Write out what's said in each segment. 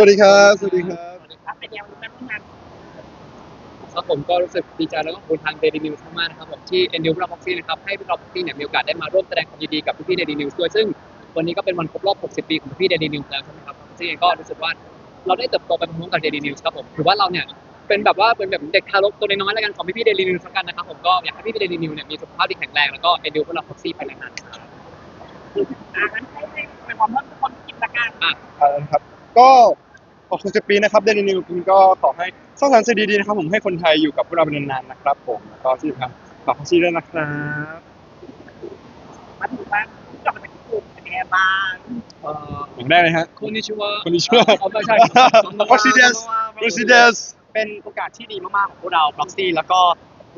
สวัสดีครับ สวัสดีครับ ครับเป็นยังไงบ้างงานครับผมก็รู้สึกดีใจแล้วก็ขอบคุณทางเดลินิวส์มากๆนะครับผมที่เอ็นดิวพวกเราพ็อกซี่นะครับให้พวกเราพ็อกซี่เนี่ยมีโอกาสได้มาร่วมแสดงความยินดีกับพี่ๆเดลินิวส์ด้วยซึ่งวันนี้ก็เป็นวันครบรอบ 60 ปีของพี่เดลินิวส์แล้วใช่ไหมครับพ็อกซี่ก็รู้สึกว่าเราได้เติบโตไปพร้อมๆกับเดลินิวส์ครับผมถือว่าเราเนี่ยเป็นแบบว่าเป็นแบบเด็กทารกตัวน้อยๆแล้วกันของพี่ๆเดลินิวส์กันนะครับผมก็อยากให้พี่ๆเดลินิวส์เนี่ยมีสุขภาพที่แข็งแรงแล้วก็เอ็นดิวพวกเราพ็อกซี่ไปนานๆครับอ่างั้นให้ให้เป็นความว่าทุกคนกินละกันครับก็ ขอบคุณสิบปีนะครับเดนินิวคุณก็ขอให้สร้างสรรค์สิ่งดีๆนะครับ ผมให้คนไทยอยู่กับพวกเราเป็นนานๆนะครับ ผมแล้วก็ที่สำคัญฝากพัชชีด้วยนะครับมาถึงบ้านกลับมาจากญี่ปุ่นเป็นยังไงบ้างเอ่ออย่างแรกเลยฮะคนนี้ชื่อว่าคนนี้ชื่อว่าอ๋อไม่ใช่ President President เป็นโอกาสที่ดีมากๆของพวกเรา Proxy แล้วก็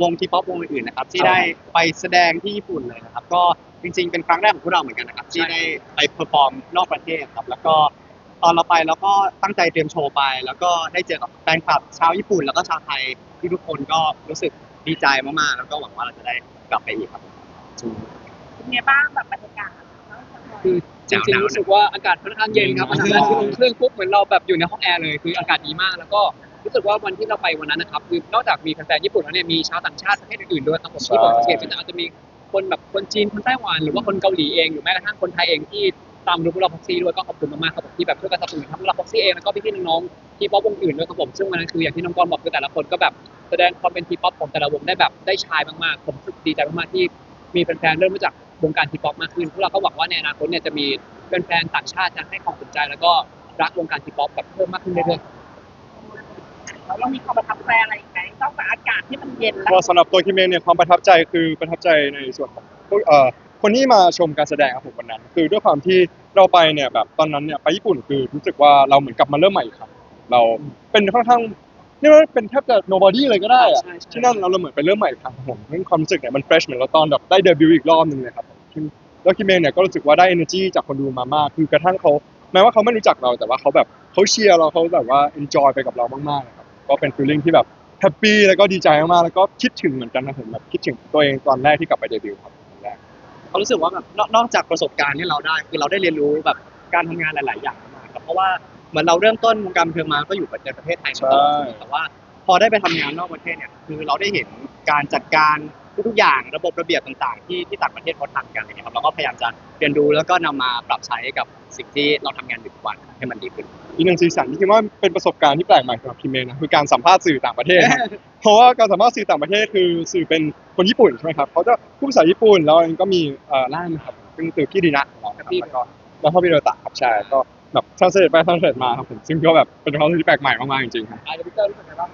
วงทีป๊อปวงอื่นๆนะครับ ที่ได้ไปแสดงที่ญี่ปุ่นเลยนะครับ ก็จริงๆเป็นครั้งแรกของพวกเราเหมือนกันนะครับ ที่ได้ไปเพอร์ฟอร์มนอกประเทศครับ แล้วก็ ตอนเราไปเราก็ตั้งใจเตรียมโชว์ไป แล้วก็ได้เจอกับแฟนคลับชาวญี่ปุ่น แล้วก็ชาวไทยที่ทุกคนก็รู้สึกดีใจมากๆ แล้วก็หวังว่าเราจะได้กลับไปอีกครับเป็นยังไงบ้างแบบบรรยากาศคือจริงๆรู้สึกว่าอากาศค่อนข้างเย็นครับอ๋อขณะที่ลงเครื่องปุ๊บเหมือนเราแบบอยู่ในห้องแอร์เลยคืออากาศดีมากแล้วก็รู้สึกว่าวันที่เราไปวันนั้นนะครับคือนอกจากมีแฟนๆญี่ปุ่นแล้วเนี่ยมีชาวต่างชาติประเทศอื่นๆด้วยครับผมที่ผมสังเกตว่าอาจจะมีคนแบบคนจีนคนไต้หวันหรือว่าคนเกาหลีเองหรือแม้กระทั่งคนไทยเองที่ ตามดูพวกเราพ็อกซี่ด้วยก็ขอบคุณมากๆครับผมที่แบบช่วยกันสนับสนุนทั้งพวกเราพ็อกซี่เองแล้วก็พี่ๆน้องๆที่ป๊อปวงอื่นด้วยครับผมซึ่งวันนั้นคืออย่างที่น้องกรณ์บอกคือแต่ละคนก็แบบแสดงความเป็นทีป๊อปของแต่ละวงได้แบบได้ชายมากๆผมรู้สึกดีใจมากๆที่มีแฟนๆเริ่มรู้จักวงการทีป๊อปมากขึ้นพวกเราก็หวังว่าในอนาคตเนี่ยจะมีแฟนๆต่างชาติจะให้ความสนใจ แล้วก็รักวงการทีป๊อปแบบเพิ่มมากขึ้นเรื่อยแล้วเรามีความประทับใจอะไรอีกไหมนอกจากอากาศที่มันเย็นแล้วก็สำหรับตัวคิมเองเนี่ยความประทับใจคือประทับใจในส่วนของพวกเอ่อ คนที่มาชมการแสดงครับผมวันนั้น คือด้วยความที่เราไปเนี่ยแบบตอนนั้นเนี่ยไปญี่ปุ่นคือรู้สึกว่าเราเหมือนกลับมาเริ่มใหม่อีกครั้งเราเป็นค่อนข้างเรียกว่าเป็นแทบจะ nobody เลยก็ได้อะใช่ใช่ ที่นั่นเราเราเหมือนไปเริ่มใหม่อีกครั้งครับผมซึ่งความรู้สึกเนี่ยมัน fresh เหมือนเราตอนแบบได้เดบิวต์อีกรอบหนึงเลยครับผมซึ่งแล้วคิมเองเนี่ยก็รู้สึกว่าได้ energy จากคนดูมามาก คือกระทั่งเขาแม้ว่าเขาไม่รู้จักเราแต่ว่าเขาแบบเขาเชียร์เราเขาแบบว่า enjoy ไปกับเรามากๆนะครับก็เป็น feeling ที่แบบแฮปปี้แล้วก็ดีใจมากๆแล้วก็คิดถึงเหมือนกันนะผมแบบคิดถึงตัวเองตอนแรกที่กลับไปเดบิวต์ครับตอนแรก เขารู้สึกว่าแบบนอกนอกจากประสบการณ์ที่เราได้ คือเราได้เรียนรู้แบบการทำงานหลาย ๆ อย่างมากครับเพราะว่าเหมือนเราเริ่มต้นวงการบันเทิงมาก็อยู่ในประเทศไทยมาตลอดใช่แต่ว่าพอได้ไปทำงานนอกประเทศเนี่ยคือเราได้เห็นการจัดการ ทุกๆอย่างระบบระเบียบต่างๆ ที่ที่ต่างประเทศเขาทำกันอะไรเงี้ยครับเราก็พยายามจะเรียนรู้แล้วก็นำมาปรับใช้กับสิ่งที่เราทำงานในทุกวันให้มันดีขึ้น อีกหนึ่งสีสันที่คิดว่าเป็นประสบการณ์ที่แปลกใหม่สำหรับคิมเองนะคือการสัมภาษณ์สื่อต่างประเทศครับ เพราะว่าการสัมภาษณ์สื่อต่างประเทศคือสื่อเป็นคนญี่ปุ่นใช่ไหมครับเขาจะพูดภาษาญี่ปุ่นแล้วก็มีเอ่อล่ามนะครับซึ่งคือพี่ดีนะของเรานะครับแล้วก็แล้วก็พี่โดตะครับใช่ก็แบบทรานสเลทไปทรานสเลทมาครับผมซึ่งก็แบบเป็นความรู้สึกที่แปลกใหม่มากๆจริงๆครับๆอาจจะพี่เตอร์รู้สึกไงบ้าง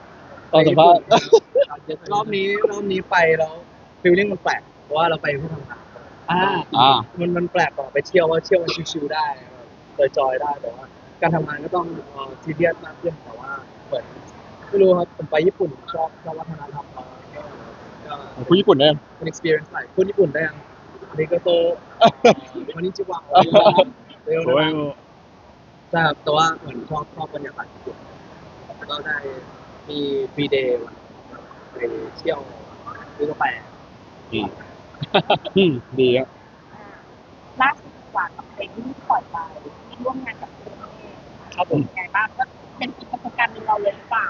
ตอนสัมภาษณ์รอบนี้รอบนี้ไปแล้วฟีลลิ่งมันแปลกเพราะว่าเราไปเพื่อทำงานอ่าอ่ามันมันแปลกกว่าไปเที่ยวว่าเที่ยวมันชิวๆได้เลยจอยๆได้แต่ว่าการทำงานก็ต้องซีเรียสมากขึ้นแต่ว่าเหมือนไม่รู้ครับผมไปญี่ปุ่นชอบชอบวัฒนธรรมเขาก็ก็คุณญี่ปุ่นเนี่ยเป็น experience ใหม่คนญี่ปุ่นได้ยังอันนี้ก็โตวันนี้จิวะเร็วโอ้ยนะใช่ครับแต่ว่าเหมือนชอบชอบบรรยากาศญี่ปุ่นแล้วก็ได้ มีฟรีเดย์ไปเที่ยวซื้อกาแฟอืมดีอะล่าสุดกว่ากับเพลงที่ปล่อยไปที่ร่วมงานกับคุณเองครับผมเป็นไงบ้างก็เป็นอีกประสบการณ์หนึ่งเราเลยหรือเปล่า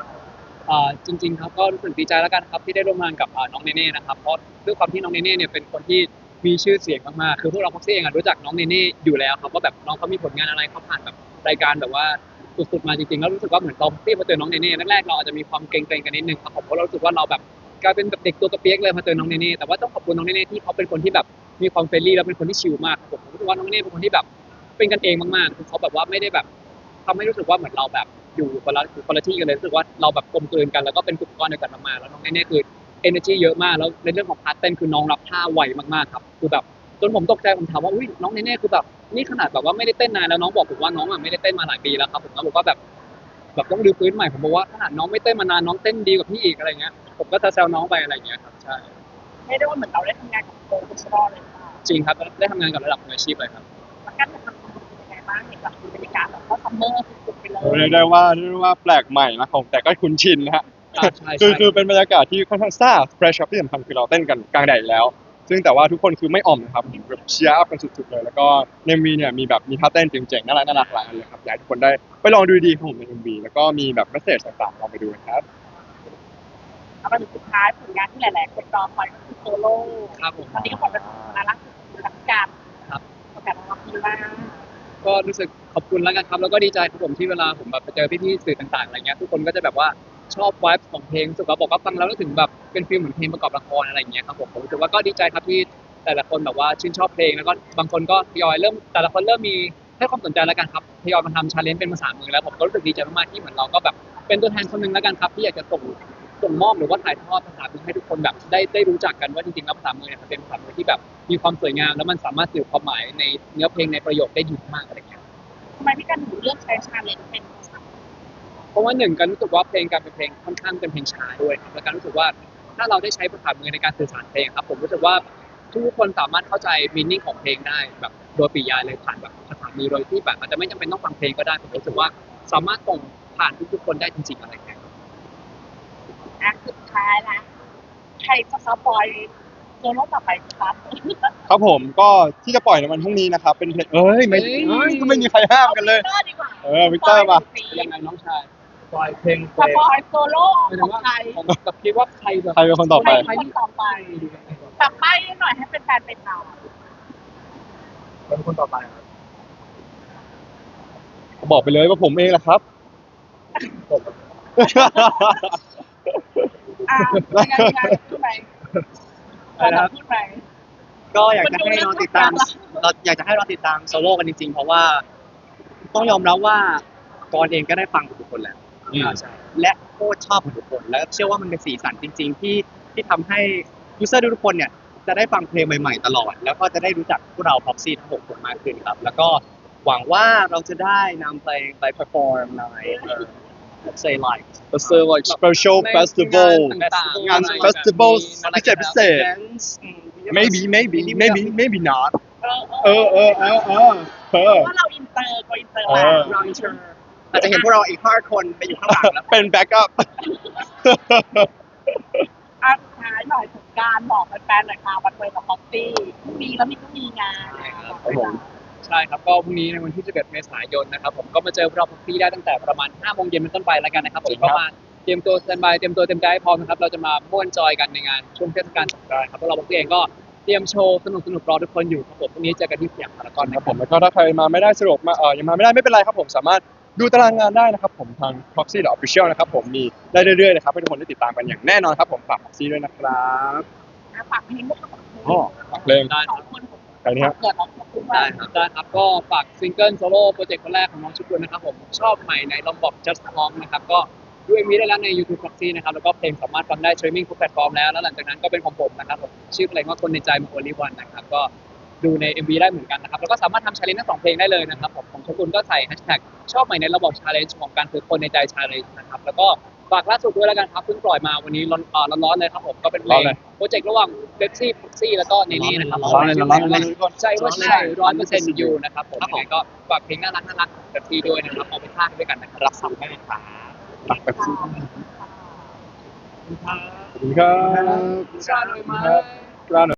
อ่าจริง ๆ ครับก็รู้สึกดีใจแล้วกันครับที่ได้ร่วมงานกับอ่าน้องเนเน่นะครับเพราะด้วยความที่น้องเนเน่เนี่ยเป็นคนที่มีชื่อเสียงมากๆคือพวกเราพ็อกซี่เองอะรู้จักน้องเนเน่อยู่แล้วครับว่าแบบน้องเขามีผลงานอะไรเขาผ่านแบบรายการแบบว่า สุดๆมาจริงๆแล้วรู้สึกว่าเหมือนตอนที่มาเจอน้องเนเน่แรกๆเราอาจจะมีความเกรงๆกันนิดนึงครับผมเพราะเรารู้สึกว่าเราแบบกลายเป็นแบบเด็กตัวกระเปียกเลยพอเจอน้องเนเน่แต่ว่าต้องขอบคุณน้องเนเน่ที่เขาเป็นคนที่แบบมีความเฟรนลี่แล้วเป็นคนที่ชิลมากครับผมผมรู้สึกว่าน้องเนเน่เป็นคนที่แบบเป็นกันเองมากๆคือเขาแบบว่าไม่ได้แบบทำให้รู้สึกว่าเหมือนเราแบบอยู่คนละคนละที่กันเลยรู้สึกว่าเราแบบกลมกลืนกันแล้วก็เป็นกลุ่มก้อนเดียวกันมากๆแล้วน้องเนเน่คือ energy เยอะมากแล้วในเรื่องของพาร์ทเต้นคือน้องรับท่าไวมากๆครับคือแบบ จนผมตกใจผมถามว่าอุ้ยน้องเนเน่คือแบบนี่ขนาดแบบว่าไม่ได้เต้นนานแล้วน้องบอกผมว่าน้องอะไม่ได้เต้นมาหลายปีแล้วครับผมแล้วบอกว่าแบบแบบต้องดูพื้นใหม่ผมบอกว่าขนาดน้องไม่เต้นมานานน้องเต้นดีกว่าพี่อีกอะไรเงี้ยผมก็จะแซวน้องไปอะไรเงี้ยครับใช่ไม่ได้ว่าเหมือนเราได้ทำงานกับโปรเฟชชั่นอลเลยหรือเปล่าจริงครับได้ทำงานกับระดับมืออาชีพเลยครับแล้วการทำงานเป็นยังไงบ้างเห็นแบบบรรยากาศแบบว่าซัมเมอร์สุดๆไปเลยเรียกได้ว่าเรียกได้ว่าแปลกใหม่นะผมแต่ก็คุ้นชินนะฮะอ่าใช่คือใช่คือเป็นบรรยากาศที่ค่อนข้างซ่า fresh ครับที่สำคัญคือเราเต้นกันกลางแดดอยู่แล้ว ซึ่งแต่ว่าทุกคนคือไม่อ่อมนะครับแบบเชียร์อัพกันสุดๆเลย แล้วก็ในมีเนี่ยมีแบบมีท่าเต้นเจ๋งๆน่ารักน่ารักหลายอันเลยครับอยากให้ทุกคนได้ไปลองดูดีๆครับผมใน MV แล้วก็มีแบบเมสเซจต่างๆลองไปดูนะครับเอามาถึงสุดท้ายผลงานที่หลายๆคนรอคอยก็คือโซโล่ครับผมตอนนี้ก็ผลเป็นมาล่าสุดคือรักการครับประกาศรางวัลดีมากก็รู้สึกขอบคุณแล้วกันครับแล้วก็ดีใจครับผมที่เวลาผมแบบไปเจอพี่ๆสื่อต่างๆอะไรเงี้ยทุกคนก็จะแบบว่า ชอบวายของเพลงรู้สึกว่าบอกว่าฟังแล้วนึกถึงแบบเป็นฟิลเหมือนเพลงประกอบละครอะไรอย่างเงี้ยครับผมผมรู้สึกว่าก็ดีใจครับที่แต่ละคนแบบว่าชื่นชอบเพลงแล้วก็บางคนก็ทยอยเริ่มแต่ละคนเริ่มมีให้ความสนใจแล้วกันครับทยอยมาทำชาเลนจ์เป็นภาษามือแล้วผมก็รู้สึกดีใจมากๆที่เหมือนเราก็แบบเป็นตัวแทนคนหนึ่งแล้วกันครับที่อยากจะส่งส่งมอบหรือว่าถ่ายทอดภาษามือให้ทุกคนแบบได้ได้รู้จักกันว่าจริงๆแล้วภาษามือเนี่ยมันเป็นภาษามือที่แบบมีความสวยงาม แล้วมันสามารถสื่อความหมายในเนื้อเพลงในประโยคได้ดีมากอะไรอย่างเงี้ยทำไมพี่กันถึงเลือกใช้ชาเลนจ์เป็นภาษา ราะว่าหนึ่งการรู้สึกว่าเพลงการเป็นเพลงค่อนข้างเป็นเพลงช้าด้วยครับและการรู้สึกว่าถ้าเราได้ใช้ภาษามือในการสื่อสารเพลงครับ ผมรู้สึกว่าทุกคนสามารถเข้าใจมีนิ่งของเพลงได้แบบโดยปริยายเลยผ่านแบบภาษามือโดยที่แบบอาจจะไม่จำเป็นต้องฟังเพลงก็ได้ผมรู้สึกว่าสามารถส่งผ่านทุกๆคนได้จริงๆอะไรอย่างเงี้ยอะสุดท้ายละใครจะสปอยโซโล่ต่อไปครับ ครับผมก็ที่จะปล่อยในวันพรุ่งนี้นะครับ เป็นเพลงเอ้ยไม่เอ้ยก็ไม่มีใครห้ามกันเลยอาวิกตอร์ดีกว่าเออวิกเตอร์ป่ะ ยังไงน้องชาย ปล่อยเพลงสปอยโซโล่หมายขถึองงว่าใครผมแบบคิดว่าใครแบบใครเป็นคนต่อไป ใครเป็นคนต่อไปแบบใบ้หน่อยให้เป็นแฟนๆไปตามเป็นคนต่อไปบอกไปเลยว่าผมเองแหละครับอ่ายังไงยังไงพูดไปเราพูดไปก็อยากจะให้เราติดตามมันดูเรื่องเราอยากจะให้เราติดตามโซโล่กันจริงๆ เพราะว่า ต้องยอมรับว่ากรเองก็ได้ฟังของทุกคนแล้ว อืมอ่าใช่และโคตรชอบของทุกคน แล้วเชื่อว่ามันเป็นสีสันจริง ๆ ที่ที่ทำให้ยูเซอร์ทุกคนเนี่ยจะได้ฟังเพลงใหม่ๆ ตลอด แล้วก็จะได้รู้จักพวกเราพ็อกซี่ทั้งหกคนมากขึ้นครับ แล้วก็หวังว่าเราจะได้นำเพลงไป perform ในเอ่อ let's say like ก็เซอร์ไ special festival ต่างๆงาน festival พิเศษพิเศษ events อืม maybe maybe maybe maybe not เออเออเออเออเออเออ ว่าเราอินเตอร์ก็อินเตอร์เอมาอเราเชิญ อาจจะเห็นพวกเราอีกห้าคนไปอยู่ข้างหลังแล้วเป็น backup อะสุดท้ายหน่อยถึงการบอกแฟนๆหน่อยค่ะวันเวกับป๊อปปี้มีแล้วมีก็มีงานครับผม ใช่ครับก็พรุ่งนี้ในวันที่ 11 เมษายนนะครับผมก็มาเจอพวกเราพักฟี่ได้ตั้งแต่ประมาณ 5 โมงเย็นเป็นต้นไปแล้วกันนะครับผจริมงครับก็มาเตรียมตัวสแตนบายเตรียมตัวเตรียมใจให้พร้อมนะครับเราจะมาม่วนจอยกันในงานช่วงเทศกาลสงกรานต์ครับพวกเราพักฟี่เองก็เตรียมโชว์สนุกสนุกๆรอทุกคนอยู่ครับผมพรุ่งนี้เจอกันที่สยามพารากอนคนะรับคผรับมแล้วก็ถ้าใครมาไม่ได้สะดวกมาเออยังมาไม่ได้ไม่เป็นไรครับผมสามารถ ดูตารางงานได้นะครับผมทาง proxy หรือ official นะครับผมมีได้เรื่อยๆนะครับให้ทุกคนได้ติดตามกันอย่างแน่นอนครับผมฝาก proxy ด้วยนะครับอะฝากเพลงด้วยค่ะอ๋อฝากเพลงได้สคอรับงคนผมใครเนี่ยเกิดเราขอบคุณได้มากครับได้ครับก็ฝากซิงเกิลโซโล่โปรเจกต์คนแรกของน้องชุกุนนะครับผมชอบใหม่ในลองบอก just pop นะครับก็ดูเอ็มวีได้แล้วใน YouTube Proxy นะครับแล้วก็เพลงสามารถฟังได้ streaming ทุกแพลตฟอร์มแล้วแล้วหลังจากนั้นก็เป็นของผมนะครับผมชื่อเพลงว่าคนในใจมันโอลิวันนะครับก็ ดูใน MV ได้เหมือนกันนะครับ แล้วก็สามารถทำชาเลนจ์ทั้งสองเพลงได้เลยนะครับผมของชกุนก็ใส่แฮชแท็กชอบใหม่ในระบบชาเลนจ์ของการคือคนในใจชาเลนจ์นะครับ แล้วก็ฝากล่าสุดด้วยแล้วกันครับเพิ่งปล่อยมาวันนี้ร้อนอ่าร้อนๆเลยครับผมก็เป็นเพลร้องนเลยโปรเจกต์ระหว่างเบปซี่พ็อกซี่แล้วก็เนนี่นะครับร้อนเลยร้อนเลยใช่ว่าใช่ร้อยเปอร์เซ็นต์อยู่นะครับผมยังไงก็ฝากเพลงน่ารักน่ารักของแบบทีด้วยนะครับเอาไปท่าด้วยกันนะครับรับฟังได้ครับฝาก proxy ค่ะขอบคุณครับชาเลยไหมกล้าหน่อย